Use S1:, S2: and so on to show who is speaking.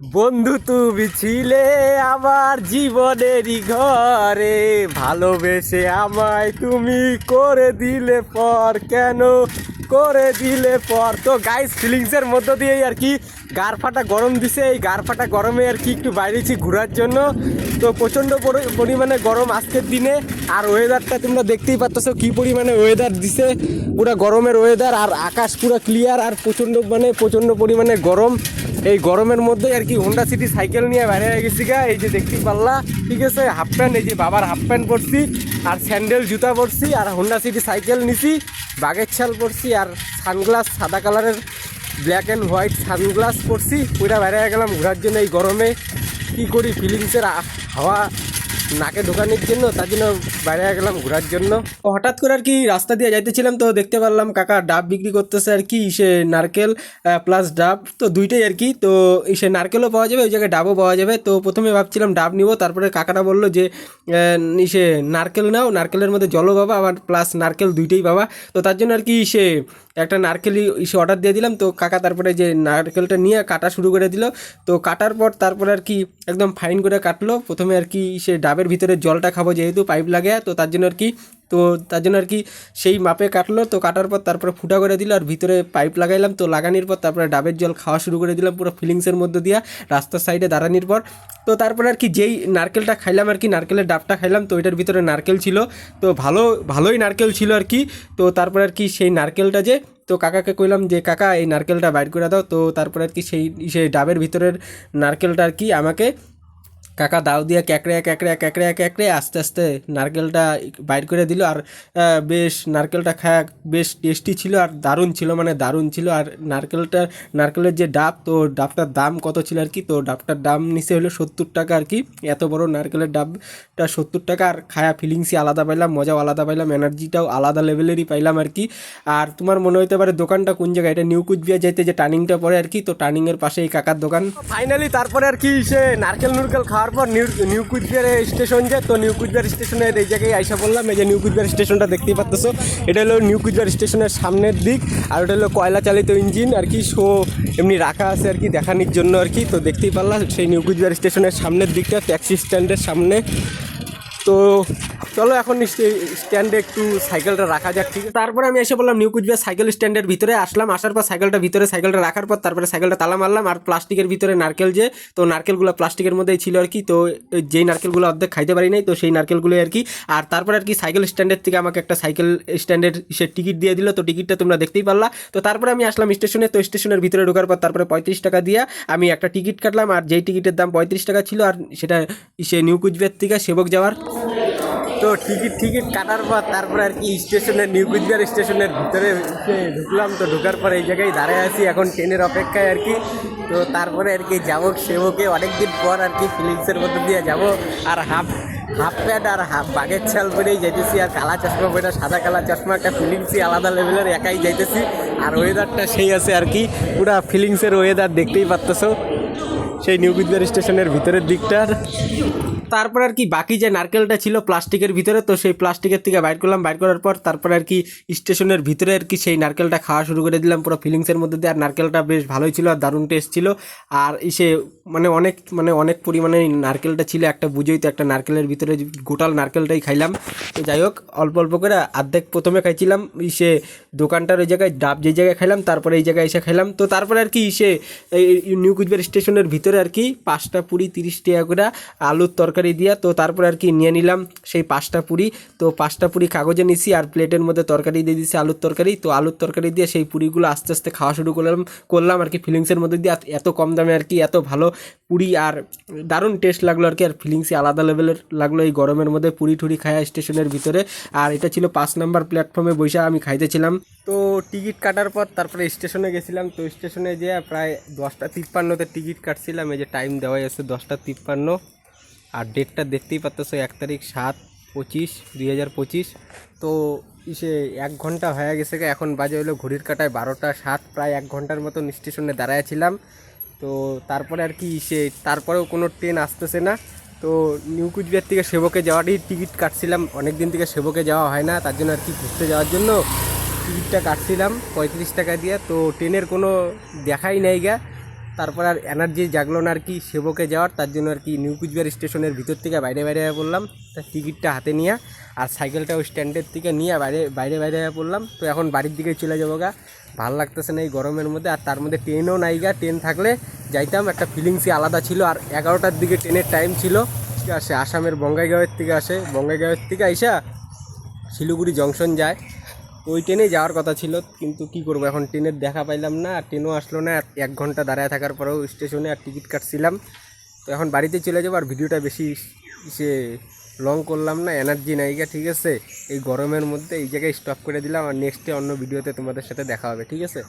S1: বন্ধু, তুমি ছিলে আমার জীবনেরই ঘরে। ভালোবেসে আমায় তুমি করে দিলে পর কেন? করে দিলে পর। তো গাইস ফিলিংসের মধ্য দিয়েই আর কি গার ফাটা গরম দিছে। এই গার ফাটা গরমে আর কি একটু বাইরেছি ঘোরার জন্য। তো প্রচণ্ড পরি- পরিমাণে গরম আজকের দিনে। আর ওয়েদারটা তোমরা দেখতেই পাচ্ছ কি পরিমাণে ওয়েদার দিছে। পুরো গরমের ওয়েদার আর আকাশ পুরো ক্লিয়ার আর প্রচণ্ড মানে প্রচণ্ড পরিমাণে গরম। এই গরমের মধ্যে আর কি হোন্ডা সিটি সাইকেল নিয়ে বাইরে হয়ে গেছি গা। এই যে দেখতে পারলা, ঠিক আছে? হাফ প্যান্ট এই যে বাবার হাফ প্যান্ট পরছি, আর স্যান্ডেল জুতা পরছি, আর হোন্ডা সিটি সাইকেল নিছি। বাগের ছাল পরছি, আর সানগ্লাস সাদা কালারের ব্ল্যাক অ্যান্ড হোয়াইট সানগ্লাস পরছি। ওইটা বাইরে গেলাম, ঘোরার জন্য এই গরমে। কী করি ফিলিংসের 好啊。নাকে ঢোকানোর জন্য, তার জন্য বাইরে গেলাম ঘোরার জন্য। হঠাৎ করে আর কি রাস্তা দিয়ে যাইতেছিলাম তো দেখতে পারলাম কাকা ডাব বিক্রি করতেছে আর কি, সে নারকেল প্লাস ডাব, তো দুইটাই আর কি, তো সে নারকেলও পাওয়া যাবে, ওই জায়গায় ডাবও পাওয়া যাবে, তো প্রথমে ভাবছিলাম ডাব নিব, তারপরে কাকাটা বলল যে সে নারকেল নাও, নারকেলের মধ্যে জলও পাবা, আবার প্লাস নারকেল দুইটাই পাবা, তো তার জন্য আর কি সে একটা নারকেলই সে অর্ডার দিয়ে দিলাম, তো কাকা তারপরে যে নারকেলটা নিয়ে কাটা শুরু করে দিল, তো কাটার পর তারপরে আর কি একদম ফাইন করে কাটলো, প্রথমে আর কি সে ডাবের ভিতরে জলটা খাব যেহেতু পাইপ লাগে, তো তার জন্য আর কি, তো তার জন্য আর কি সেই মাপে কাটলো, তো কাটার পর তারপরে ফুটা করে দিল আর ভিতরে পাইপ লাগাইলাম, তো লাগানোর পর তারপরে ডাবের জল খাওয়া শুরু করে দিলাম পুরো ফিলিংসের মধ্যে দিয়া রাস্তার সাইডে দাঁড়ানোর পর। তো তারপরে আর কি যেই নারকেলটা খাইলাম আর কি, নারকেলের ডাবটা খাইলাম, তো ওইটার ভিতরে নারকেল ছিল, তো ভালো, ভালোই নারকেল ছিল আর কি, তো তারপরে আর কি সেই নারকেলটা যে, তো কাকাকে কইলাম যে, কাকা, এই নারকেলটা বাইর করে দাও। তো তারপরে আর কি সেই সেই ডাবের ভিতরের নারকেলটা আর কি আমাকে কাকা দাও দিয়ে ক্যাকড়ে ক্যাকড়ে ক্যাকড়ে ক্যাকড়ে, আস্তে আস্তে নারকেলটা বাইর করে দিল আর বেশ নারকেলটা খায় বেশ টেস্টি ছিল আর দারুণ ছিল মানে দারুণ ছিল। আর নারকেলটা, নারকেলের যে ডাব, তো ডাবটার দাম কত ছিল আর কি? তো ডাবটার দাম নিচে হলো সত্তর টাকা আর কি। এত বড় নারকেলের ডাবটা সত্তর টাকা আর খায়া ফিলিংসই আলাদা পাইলাম, মজাও আলাদা পাইলাম এনার্জিটাও আলাদা লেভেলেরই পাইলাম আর কি। আর তোমার মনে হইতে পারে দোকানটা কোন জায়গায়? এটা নিউ কুচবিহার যাইতে যে টার্নিংটা পড়ে আর কি, তো টার্নিংয়ের পাশে এই কাকার দোকান। ফাইনালি তারপরে আর কি সে নারকেল নুরকেল খাওয়ার পর নিউ নিউ কুচবিহার স্টেশন যে তো নিউ কুচবিহার স্টেশনের এই জায়গায় আইসা বললাম, এই যে নিউ কুচবিহার স্টেশনটা দেখতেই পাচ্তেছো এটা হলো নিউ কুচবিহার স্টেশনের সামনের দিক, আর ওটা হলো কয়লা চালিত ইঞ্জিন আর কি শো, এমনি রাখা আছে আর কি দেখানির জন্য আর কি, তো দেখতেই পারলাম সেই নিউ কুচবিহার স্টেশনের সামনের দিকটা ট্যাক্সি স্ট্যান্ডের সামনে। তো চলো এখন স্ট্যান্ডে একটু সাইকেলটা রাখা যাক, ঠিক তারপরে আমি এসে বললাম নিউ কুচবিহার সাইকেল স্ট্যান্ডের ভিতরে আসলাম, আসার পর সাইকেলটা ভিতরে সাইকেলটা রাখার পর তারপরে সাইকেলটা তালা মারলাম, আর প্লাস্টিকের ভিতরে নারকেল যে, তো নারকেলগুলো প্লাস্টিকের মধ্যেই ছিল আর কি, তো যেই নারকেলগুলো অর্ধেক খাইতে পারি নাই, তো সেই নারকেলগুলো আর কি। আর তারপরে আর কি সাইকেল স্ট্যান্ডের থেকে আমাকে একটা সাইকেল স্ট্যান্ডের সে টিকিট দিয়ে দিল, তো টিকিটটা তোমরা দেখতেই পারলা। তো তারপরে আমি আসলাম স্টেশনে তো স্টেশনের ভিতরে ঢোকার পর তারপরে পঁয়ত্রিশ টাকা দিয়ে আমি একটা টিকিট কাটলাম, আর যেই টিকিটের দাম পঁয়ত্রিশ টাকা ছিল, আর সেটা সে নিউ কুচবিহার থেকে সেবক যাওয়ার তো টিকিট টিকিট কাটার পর তারপরে আর কি স্টেশনের নিউ কুচবিহার স্টেশনের ভিতরে ঢুকলাম। তো ঢোকার পর এই জায়গায় দাঁড়ায় আছি এখন ট্রেনের অপেক্ষায় আর কি। তো তারপরে আর কি যাব, সেবকে অনেকদিন পর আর কি ফিলিংসের মধ্যে দিয়ে যাব। আর হাফ হাফ প্যান্ট আর হাফ বাঘের ছাল পরেই যাইতেছি। আর কালা চশমা পরে সাদা কালা চশমা, একটা ফিলিংসই আলাদা লেভেলের, একাই যাইতেছি। আর ওয়েদারটা সেই আছে আর কি। পুরা ফিলিংসের ওয়েদার দেখতেই পারতেছো। সেই নিউ কুচবিহার স্টেশনের ভিতরের দিকটার। তারপর আর কি বাকি যে নারকেলটা ছিল প্লাস্টিকের ভিতরে, তো সেই প্লাস্টিকের থেকে বাইর করলাম। বাইর করার পর তারপর আর কি স্টেশনের ভিতরে আর কি সেই নারকেলটা খাওয়া শুরু করে দিলাম। পুরো ফিলিংসের মধ্যে দিয়ে আর নারকেলটা বেশ ভালোই ছিল আর দারুণ টেস্ট ছিল। আর ইসে মানে অনেক মানে অনেক পরিমাণে নারকেলটা ছিল। একটা বুঝেই তো একটা নারকেলের ভিতরে গোটাল নারকেলটাই খাইলাম। তো যাই হোক, অল্প অল্প করে আর্ধেক প্রথমে খাইছিলাম। ইসে দোকানটার ওই জায়গায়, ডাব যে জায়গায় খাইলাম, তারপরে এই জায়গায় এসে খাইলাম। তো তারপরে আর কি এই নিউ কুচবিহার স্টেশনের ভিতরে আর কি পাঁচটা পুরি তিরিশ টাকা করে আলুর তরকারি দিয়া, তো তারপরে আর কি নিয়ে নিলাম সেই পাঁচটা পুরি। তো পাঁচটা পুরি কাগজে নিছি আর প্লেটের মধ্যে তরকারি দিয়ে দিছি আলুর তরকারি। তো আলুর তরকারি দিয়ে সেই পুরিগুলো আস্তে আস্তে খাওয়া শুরু করলাম করলাম আর কি ফিলিংসের মধ্যে দিয়ে। এত কম দামে আর কি এত ভালো পুরি আর দারুণ টেস্ট লাগল আর কি। আর ফিলিংসই আলাদা লেভেলের লাগল এই গরমের মধ্যে পুরি টুরি খায়া স্টেশনের ভিতরে। আর এটা ছিল পাঁচ নাম্বার প্ল্যাটফর্মে বসে আমি খাইতেছিলাম। তো টিকিট কাটার পর তারপরে স্টেশনে গেছিলাম। তো স্টেশনে যেয়ে প্রায় দশটা তিপ্পান্নতে টিকিট কাটছিলাম। এই যে টাইম দেওয়া আছে দশটা তিপ্পান্ন। আর ডেটটা দেখতেই পাচ্ছ এক তারিখ সাত পঁচিশ, দুই হাজার পঁচিশ। তো ইসে এক ঘণ্টা হয়ে গেছে এখন বাজে হলো ঘড়ির কাটায় বারোটা সাত, প্রায় এক ঘণ্টার মতন স্টেশনে দাঁড়ায় ছিলাম। তো তারপরে আর কি সে তারপরেও কোনো ট্রেন আসতেছে না। তো নিউ কুচবিহার থেকে সেবকে যাওয়ারই টিকিট কাটছিলাম। অনেক দিন থেকে সেবকে যাওয়া হয় না, তার জন্য আর কি ঘুরতে যাওয়ার জন্য টিকিটটা কাটছিলাম পঁয়ত্রিশ টাকা দিয়ে। তো ট্রেনের কোনো দেখাই নেই গা। তারপর আর এনার্জি জাগলো না আর কি, সেবকে যাওয়ার, তার জন্য আর কি নিউ কুচবিহার স্টেশনের ভিতর থেকে বাইরে বাইরে পড়লাম। তার টিকিটটা হাতে নিয়ে, আর সাইকেলটা ওই স্ট্যান্ডের থেকে নিয়ে বাইরে বাইরে বাইরে পড়লাম। তো এখন বাড়ির দিকে চলে যাব গা। ভালো লাগতেছে না এই গরমের মধ্যে, আর তার মধ্যে ট্রেনও নাই গা। ট্রেন থাকলে যাইতাম, একটা ফিলিংসই আলাদা ছিল। আর এগারোটার দিকে ট্রেনের টাইম ছিল। আসে আসামের বঙ্গাইগাঁওয়ের থেকে আসে। বঙ্গাইগাঁওয়ের থেকে আইসা শিলিগুড়ি জংশন যায়। ওই ট্রেনে যাওয়ার কথা ছিল, কিন্তু কি করব? এখন ট্রেনের দেখা পাইলাম না, আর ট্রেনও আসলো না এক ঘণ্টা দাঁড়ায় থাকার পরেও স্টেশনে আর টিকিট কাটছিলাম। তো এখন বাড়িতে চলে যাব, আর ভিডিওটা বেশি সে লং করলাম না এনার্জি নাই গা, ঠিক আছে? এই গরমের মধ্যে এই জায়গায় স্টপ করে দিলাম, আর নেক্সটে অন্য ভিডিওতে তোমাদের সাথে দেখা হবে, ঠিক আছে?